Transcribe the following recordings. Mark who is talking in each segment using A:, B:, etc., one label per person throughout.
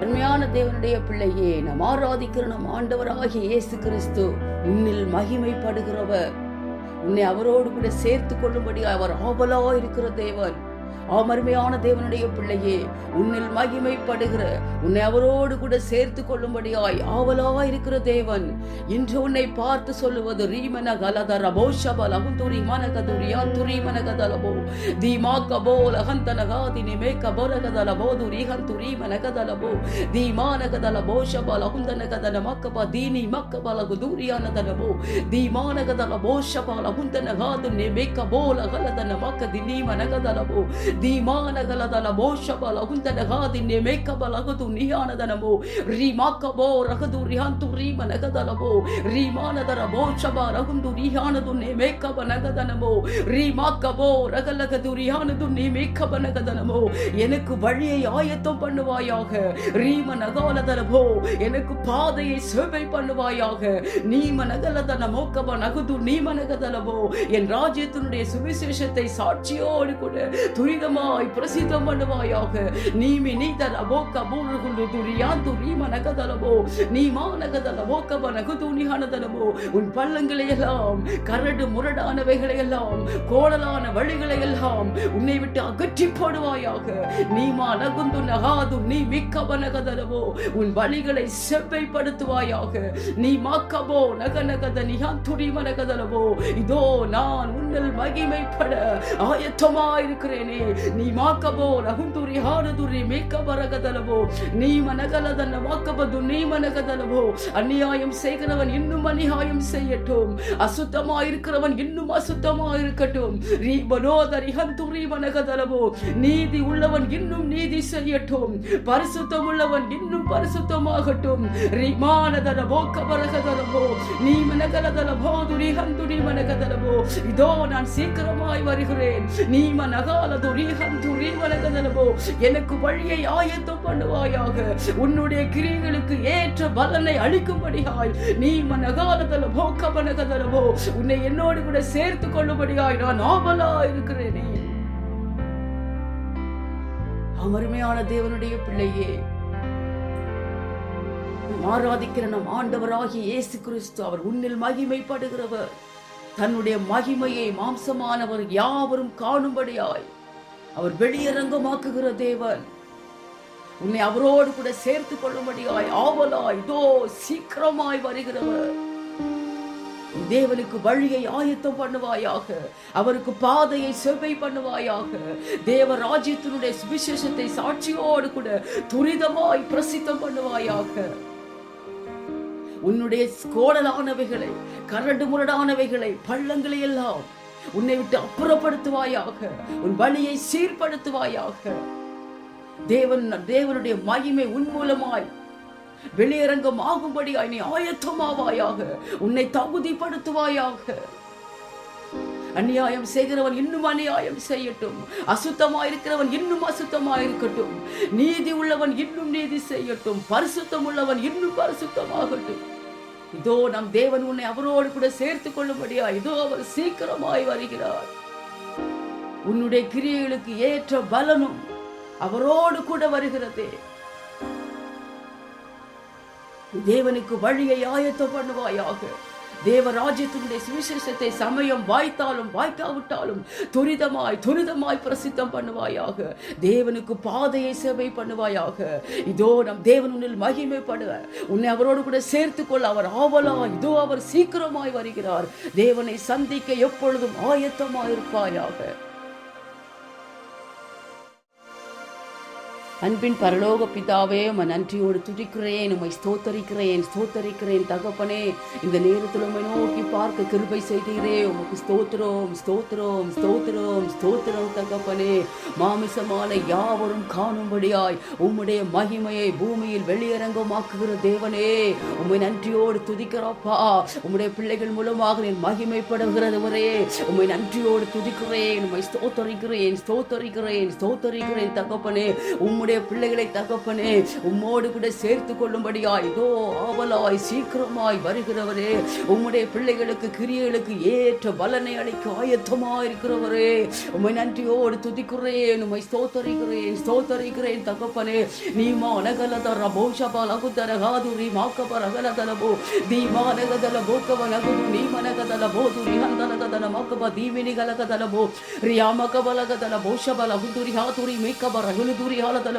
A: அருமையான தேவனுடைய பிள்ளையே நம் ஆராதிக்கிற நம் ஆண்டவராகிய இயேசு கிறிஸ்து உன்னில் மகிமைப்படுகிறவர். உன்னை அவரோடு கூட சேர்த்து கொள்ளும்படி அவர் ஆவலா இருக்கிற தேவன். ஆம் அருமையான தேவனுடைய பிள்ளையே உன்னில் மகிமைப்படுகிற உன்னை அவரோடு கூட சேர்த்து கொள்ளும்படியாய் ஆவலாக இருக்கிற தேவன் இன்று உன்னை பார்த்து சொல்லுவது ரீமன கலதர போஷபல அகுந்துரி கபோ அந்துரி மனகதலபோ தீமாக்கபோ லகந்தனகாதி துரிகன் துரிமன கதலபோ தீமான கதலபோ ஷபல் போஷபல அகுந்தனகதன மக்கப தீனி மக்கபல குதூரியானதனபோ தீமானகதல போஷபல அகுந்தனகாது நிமேக்க போல கலதன மக்க தினி மனகதலபோ ಧೀಮಾನಗಲದಲ ಮೋಷಬಲ ಹುಂದನಗಾದಿ ನೆಮೇಕಬಲಗದು ನಿಯಾನದನಮೋ ರೀಮಾಕಬೋ ರಗದು ರಿಹಾಂತು ರೀಮನಗದಲಬೋ ರೀಮಾನದರ ಮೋಷಬ ರಗುಂದು ರಿಹಾನದು ನೆಮೇಕಬ ನಗದನಮೋ ரீமாக்கபோ ரகலகது ரியானது நீ மேக்கபனகதனமோ எனக்கு வழியை ஆயத்தம் பண்ணுவாயாக ரீம நகாலதனமோ எனக்கு பாதையை சேவை பண்ணுவாயாக நீம நகலதன மோக்கப நகுது நீம நகதனமோ என் ராஜ்யத்தினுடைய சுவிசேஷத்தை சாட்சியோடு கூட துரிதமாய் பிரசித்தம் பண்ணுவாயாக நீமி நீதர மோக்க பூருகுண்டு துரியாந்து ரீம நகதனமோ நீமா நகதன கபனகு நகுது நிகானதனமோ உன் பள்ளங்களை எல்லாம் கரடு முரடானவைகளை எல்லாம் கோடலான வழிகளை எல்லாம் உன்னை விட்டு அகற்றி போடுவாயாக நீமா நகுந்து நகாது நீ மிக்க நகதனவோ உன் வழிகளை செவ்வைப்படுத்துவாயாக நீ மாக்கபோ நக நகத நிகாந்துரி மனகதனவோ இதோ நான் உன்னல் மகிமைப்பட ஆயத்தமாயிருக்கிறேனே நீ மாக்கபோ ರಹುಂತುರಿ ಹಾರದುರಿ ಮೇಕ பரகதனவோ நீ மனகலதன வாக்கபது நீ மனகதனவோ அநியாயம் செய்கிறவன் இன்னும் அநியாயம் செய்யட்டும். அசுத்தமா இருக்கிறவன் இன்னும் அசுத்தமா இருக்கட்டும். ரீபனோதரி ஹந்துரி மனகதலவோ நீதி உள்ளவன் இன்னும் நீதி செய்யட்டும். பரிசுத்தம் உள்ளவன் இன்னும் பரிசுத்தமாகட்டும். ரீமானதர போக்க பரகதலவோ நீ மனகலதல போதுரி ஹந்துரி மனகதலவோ இதோ நான் சீக்கிரமாய் வருகிறேன். நீ மனகாலதுரி எனக்கு வழியை ஆயத்தம் பண்ணுவாயாக. உன்னுடைய கிரியைகளுக்கு ஏற்ற பலனை அளிக்கும்படியாய். நீ மனகாலதல போக்க மனகதலவோ உன்னை என்னோடு கூட சேர்த்து கொள்ளும்படியாய் நான் ஆவலா இருக்கிறேனே அமருமையான தேவனுடைய பிள்ளையே ஆராதிக்கிற நம் ஆண்டவராகிய இயேசு கிறிஸ்து அவர் உன்னில் மகிமைப்படுகிறவர். தன்னுடைய மகிமையை மாம்சமானவர் யாவரும் காணும்படியாய் அவர் வெளியரங்கமாக்குகிற தேவன். உன்னை அவரோடு கூட சேர்த்து கொள்ளும்படியாய் ஆவலாய் இதோ சீக்கிரமாய் வருகிறவர். தேவனுக்கு வழியை ஆயத்தம் பண்ணுவாயாக அவருக்கு பாதையை செவ்வை பண்ணுவாயாக தேவ ராஜ்யத்தினுடைய சுவிசேஷத்தை சாட்சியோடு கூட துரிதமாய் பிரசித்தம் பண்ணுவாயாக. உன்னுடைய கோடலானவைகளை கரடு முரடானவைகளை பள்ளங்களை எல்லாம் உன்னை விட்டு அப்புறப்படுத்துவாயாக. உன் வழியை சீர்படுத்துவாயாக. தேவன் தேவனுடைய மகிமை உன் மூலமாய் வெளியரங்கம் ஆகும்படியாய் நீ ஆயத்தமாவாயாக. உன்னை தகுதிப்படுத்துவாயாக. அநியாயம் செய்கிறவன் இன்னும் அநியாயம் செய்யட்டும். அசுத்தமாயிருக்கிறவன் இன்னும் அசுத்தமாயிருக்கட்டும். நீதி உள்ளவன் இன்னும் நீதி செய்யட்டும். பரிசுத்தம் உள்ளவன் இன்னும் பரிசுத்தமாகட்டும். இதோ நம் தேவன் உன்னை அவரோடு கூட சேர்த்து கொள்ளும்படியா இதோ அவர் சீக்கிரமாய் வருகிறார். உன்னுடைய கிரியைகளுக்கு ஏற்ற பலனும் அவரோடு கூட வருகிறதே. தேவனுக்கு வழியை ஆயத்தம் பண்ணுவாயாக. தேவ ராஜ்யத்தினுடைய சுவிசேஷத்தை சமயம் வாய்த்தாலும் வாய்க்காவிட்டாலும் துரிதமாய் துரிதமாய் பிரசித்தம் பண்ணுவாயாக. தேவனுக்கு பாதையை சேவை பண்ணுவாயாக. இதோ நம் தேவனுள் மகிமைப்படுவ உன்னை அவரோடு கூட சேர்த்துக்கொள்ள அவர் ஆவலா இதோ அவர் சீக்கிரமாய் வருகிறார். தேவனை சந்திக்க எப்பொழுதும் ஆயத்தமாயிருப்பாயாக. அன்பின் பரலோக பிதாவே உம்மை நன்றியோடு துதிக்கிறேன் உம்மை ஸ்தோத்தரிக்கிறேன் ஸ்தோத்தரிக்கிறேன் தகப்பனே. இந்த நேரத்தில் உம்மை நோக்கி பார்க்க கிருபை செய்தீரே. உமக்கு ஸ்தோத்திரம் ஸ்தோத்திரம் ஸ்தோத்திரம் ஸ்தோத்திரம் தகப்பனே. மாமிசமான யாவரும் காணும்படியாய் உம்முடைய மகிமையை பூமியில் வெளியரங்கமாக்குகிற தேவனே. உம்மை நன்றியோடு துதிக்கிறப்பா. உம்முடைய பிள்ளைகள் மூலமாக நீ மகிமைப்படுகிறவரே உம்மை நன்றியோடு துதிக்கிறேன் உம்மை ஸ்தோத்தரிக்கிறேன் ஸ்தோத்தரிக்கிறேன் ஸ்தோத்தரிக்கிறேன் தகப்பனே. உம்முடைய உம்முடைய பிள்ளைகளை தகப்பனே உம்மோடு கூட சேர்த்து கொள்ளும்படியாய் இதோ ஆவலாய் சீக்கிரமாய் வருகிறவரே. உம்முடைய பிள்ளைகளுக்கு கிரியைகளுக்கு ஏற்ற பலனை அளிக்க ஆயத்தமா இருக்கிறவரே. உண்மை நன்றியோடு துதிக்கிறேன் உண்மை ஸ்தோத்தரிக்கிறேன் ஸ்தோத்தரிக்கிறேன் தகப்பனே. நீமா நகலதர போஷப லகுதர காதுரி மாக்கப ரகலதலபோ தீமா நகதல போக்கவ நகுது நீம நகதல போது ரிஹந்தலகதல மாக்கப தீமினி கலகதலபோ ரியாமகப லகதல போஷப லகுதுரி ஹாதுரி மேக்கப ரகுலுதுரி ஹாலதலபோ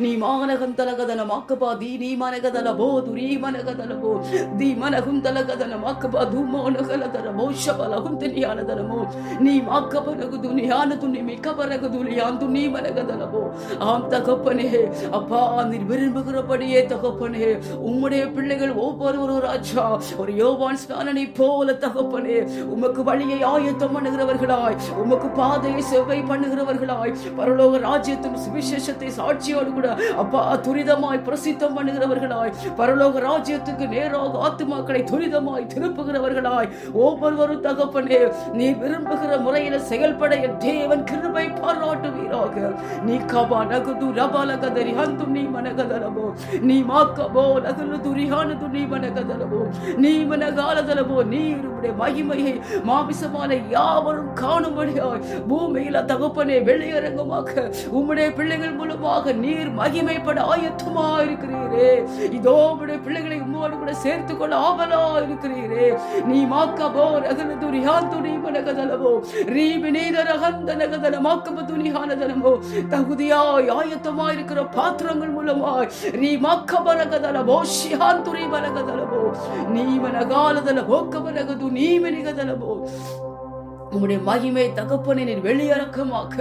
A: நீ மானகந்தலகதல மாக்கப தீ நீமனகதல போ துரி மனகதலபோ தீ மனகுந்தலகதல மாக்கப தூமோனகலதல போஷப லகுந்தனி ஹாலதலமோ நீ மாக்கப நகுது நியான துணி மிக்கப ரகுது லியாந்து நீ மனகதலபோ ஆம் தகப்பனே அப்பா நீர் விரும்புகிறபடியே தகப்பனே உம்முடைய பிள்ளைகள் ஒவ்வொருவரும் ராஜா ஒரு யோவான் ஸ்நானனை போல தகப்பனே உமக்கு வழியை ஆயத்தம் பண்ணுகிறவர்களாய் உமக்கு பாதையை செவ்வை பண்ணுகிறவர்களாய் பரலோக ராஜ்யத்தின் சுவிசேஷத்தை சாட்சியோடு கூட அப்பா துரிதமாய் பிரசித்தம் பண்ணுகிறவர்களாய் பரலோக ராஜ்யத்துக்கு நேராக ஆத்துமாக்களை துரிதமாய் திருப்புகிறவர்களாய். ஒவ்வொருவரும் தகப்பனே நீ விரும்புகிற முறையில செயல்பட என் தேவன் கிருபை பாராட்டுவீராக. நீ கபா நகுது ரபாலகதரி ஹந்து நீ மனகதலபோ. நீ மாக்கபோ நகுலு துரிஹானது நீ மனகதலபோ. நீ மனகாலதலபோ நீர் உடைய மகிமையை மாமிசமான யாவரும் காணும்படியாய். பூமியில தகப்பனே வெளியரங்கமாக உம்முடைய பிள்ளைகள் மூலமாக நீர் மகிமைப்பட ஆயத்தமா இருக்கிறீரே. இதோ உடைய பிள்ளைகளை உம்மோடு கூட சேர்த்து கொள்ள ஆவலா இருக்கிறீரே. நீ மாக்கபோ ரகன துரியா நீ மனகதலபோ ரீபி நீதர ரகந்த நகதல மாக்கப துனிஹானதலமோ தகுதியாய் ஆயத்தமா இருக்கிற பாத்திரங்கள் மூலமாய் நீ மக்கபரகதல போஷியான் துரி பரகதலபோ நீ மனகாலதல போக்கபரகது நீ மனிகதலபோ உம்முடைய மகிமை தகப்பனை நீர் வெளியரக்கமாக்க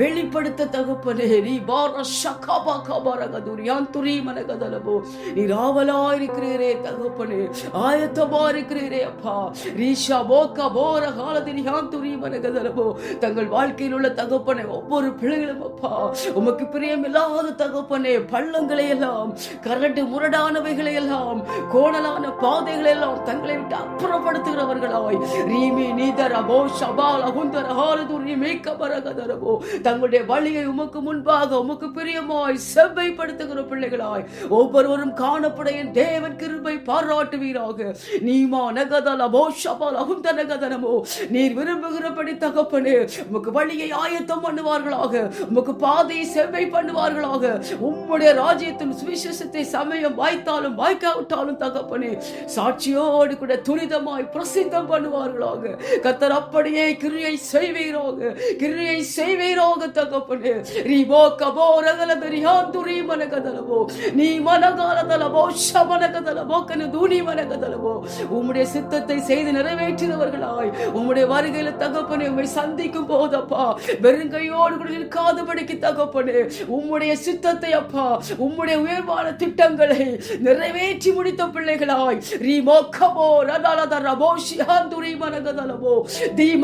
A: வெளிப்படுத்த தகப்பனே. நீ பார ஷகாபா கபரகதுர் யான் துரி மனகதலபோ நீர் ஆவலா இருக்கிறீரே தகப்பனே ஆயத்தமா இருக்கிறீரே அப்பா. ரீஷா போக்கா போர காலத்தில் யான் துரி மனகதலபோ தங்கள் வாழ்க்கையில் உள்ள தகப்பனை ஒவ்வொரு பிள்ளைகளும் அப்பா. உமக்கு பிரியமில்லாத தகப்பனே பள்ளங்களை எல்லாம் கரண்டு முரடானவைகளை எல்லாம் கோணலான பாதைகளை எல்லாம் தங்களை விட்டு அப்புறப்படுத்துகிறவர்களாய். ரீமி நீதர போ சபால குந்தர ஹாலதுரி மேய்க்க பரகதரபோ தங்களுடைய வழியை உமக்கு முன்பாக உமக்கு பிரியமாய் செவ்வைப்படுத்துகிற பிள்ளைகளாய். ஒவ்வொருவரும் காணப்பட என் தேவன் கிருபை பாராட்டுவீராக. நீமா நகதல போ ஷபால் அகுந்த நகதனமோ. நீர் விரும்புகிறபடி தகப்பனே உமக்கு வழியை ஆயத்தம் பண்ணுவார்களாக. உமக்கு பாதையை செவ்வை பண்ணுவார்களாக. உம்முடைய ராஜ்யத்தின் சுவிசேஷத்தை சமயம் வாய்த்தாலும் வாய்க்காவிட்டாலும் தகப்பனே சாட்சியோடு கூட துரிதமாய் பிரசித்தம் பண்ணுவார்களாக. கத்தர் அப்படியே கிரியை செய்வீரோக கிரியை செய்வீரோக தகப்பனே. ரீபோ கபோ ரதல பெரியா துரி மனகதலவோ நீ மனகாலதலவோ சமனகதலவோ கனு தூணி மனகதலவோ உம்முடைய சித்தத்தை செய்து நிறைவேற்றினவர்களாய். உம்முடைய வருகையில தகப்பனே உம்மை சந்திக்கும் போதப்பா. வெறுங்கையோடு கூட நிற்காதபடிக்கு தகப்பனே. உம்முடைய சித்தத்தை அப்பா உம்முடைய உயர்வான திட்டங்களை நிறைவேற்றி முடித்த பிள்ளைகளாய். ரீமோக்கமோ ரதலத ரபோ ஷிஹாந்துரி மனகதலமோ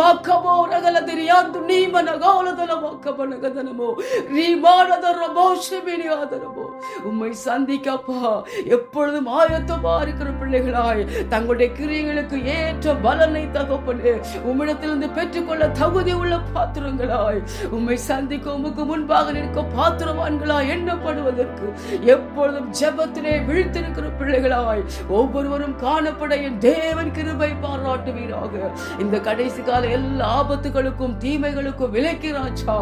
A: தீமாக்கமோ ரகலதிரியாந்து நீ மனகாலதலமோ கபனகதனமோ ரீமானத ரபோ ஷிமினியாதனமோ உம்மை சந்திக்கப்பா எப்பொழுதும் ஆயத்தமா இருக்கிற பிள்ளைகளாய் தங்களுடைய கிரியைகளுக்கு ஏற்ற பலனை தகப்பனே உம்மிடத்திலிருந்து பெற்றுக்கொள்ள தகுதி உள்ள பாத்திரங்களாய் உம்மை சந்திக்க உமக்கு முன்பாக நிற்க பாத்திரவான்களாய் எண்ணப்படுவதற்கு எப்பொழுதும் ஜெபத்திலே விழித்திருக்கிற பிள்ளைகளாய் ஒவ்வொருவரும் காணப்பட என் தேவன் கிருபை பாராட்டுவீராக இந்த கடைசி கால எல்லா ஆபத்துகளுக்கும் தீமைகளுக்கும் விலக்கிறாச்சா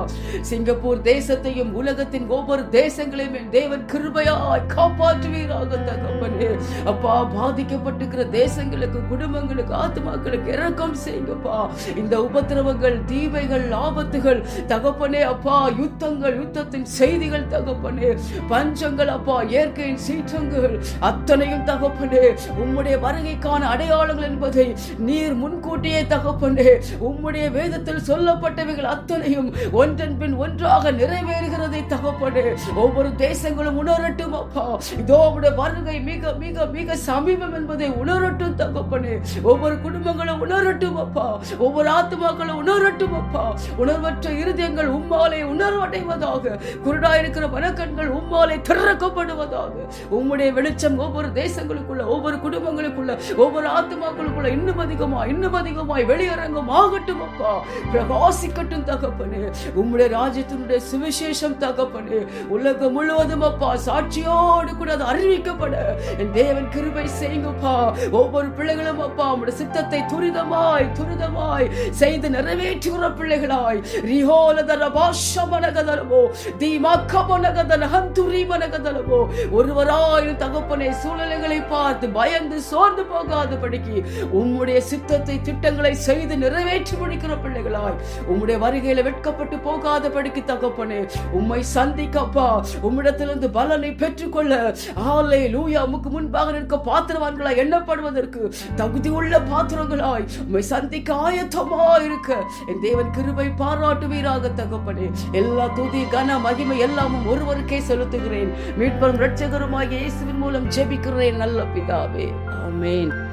A: சிங்கப்பூர் தேசத்தையும் உலகத்தின் ஒவ்வொரு தேசங்களையும் என் தேவன் கிருபையாய் காப்பாற்றுவீராக தகப்பனே. அப்பா பாதிக்கப்பட்டிருக்கிற தேசங்களுக்கு குடும்பங்களுக்கு ஆத்மாக்களுக்கு இறக்கம் செய்யுங்கப்பா. இந்த உபத்திரவங்கள் தீமைகள் ஆபத்துகள் தகப்பனே அப்பா யுத்தங்கள் யுத்தத்தின் செய்திகள் தகப்பனே. பஞ்சங்கள் அப்பா இயற்கையின் சீற்றங்கள் அத்தனையும் தகப்பனே. உம்முடைய வருகைக்கான அடையாளங்கள் என்பதை நீர் முன்கூட்டியே தகப்பனே உம்முடைய வேதத்தில் சொல்லப்பட்டவைகள் அத்தனையும் ஒன்றன் பின் ஒன்றாக நிறைவேறுகிறதை தகப்பனே. ஒவ்வொரு தேசங்களும் உணரட்டும் அப்பா. இதோ உடைய வருகை மிக மிக மிக சமீபம் என்பதை உணரட்டும் தகப்பனே. ஒவ்வொரு குடும்பங்களும் உணரட்டும் அப்பா. ஒவ்வொரு ஆத்மாக்களும் உணரட்டும் அப்பா. உணர்வற்ற இருதயங்கள் உம்மாலே உணர்வடைவதாக. குருடாயிருக்கிற மனக்கண்கள் உம்மாலே திறக்கப்படுவதாக. உம்முடைய வெளிச்சம் ஒவ்வொரு தேசங்களுக்குள்ள ஒவ்வொரு குடும்பங்களுக்குள்ள ஒவ்வொரு ஆத்மாக்களுக்குள்ள இன்னும் அதிகமா இன்னும் அதிகமாய் வெளியரங்கமாக ஆகட்டும் அப்பா பிரகாசிக்கட்டும் தகப்பனு. உம்முடைய ராஜ்யத்தினுடைய சுவிசேஷம் தகப்பனு. உலகம் முழுவதும் அப்பா சாட்சியோடு கூட அது அறிவிக்கப்பட. என் தேவன் கிருபை செய்யுங்கப்பா. ஒவ்வொரு பிள்ளைகளும் அப்பா உம்முடைய சித்தத்தை துரிதமாய் துரிதமாய் செய்து நிறைவேற்றுகிற பிள்ளைகளாய். ரிஹோலதர பாஷமனகதரவோ தீமக்கமனகதன ஹந்துரிமனகதரவோ ஒருவராயும் தகப்பனை சூழ்நிலைகளை பார்த்து பயந்து சோர்ந்து போகாதபடிக்கு உம்முடைய சித்தத்தை திட்டங்களை செய்து நிறைவேற்றி முடிக்கிற பிள்ளைகளாய். உம்முடைய வருகையில வெட்கப்பட்டு போகாதபடிக்கு தகப்பனே உம்மை சந்திக்கப்பா. உம்மிடத்திலிருந்து பலனை பெற்றுக்கொள்ள. ஆலை லூயா உமக்கு முன்பாக நிற்க பாத்திரவான்களாய் எண்ணப்படுவதற்கு உள்ள பாத்திரங்களாய் உம்மை சந்திக்க ஆயத்தமா இருக்க என் தேவன் கிருபை பாராட்டுவீராக தகப்பனே. எல்லா துதி கன மகிமை எல்லாமும் ஒருவருக்கே செலுத்துகிறேன். மீட்பரும் இரட்சகருமாகிய இயேசுவின் மூலம் ஜெபிக்கிறேன் நல்ல பிதாவே. ஆமேன்.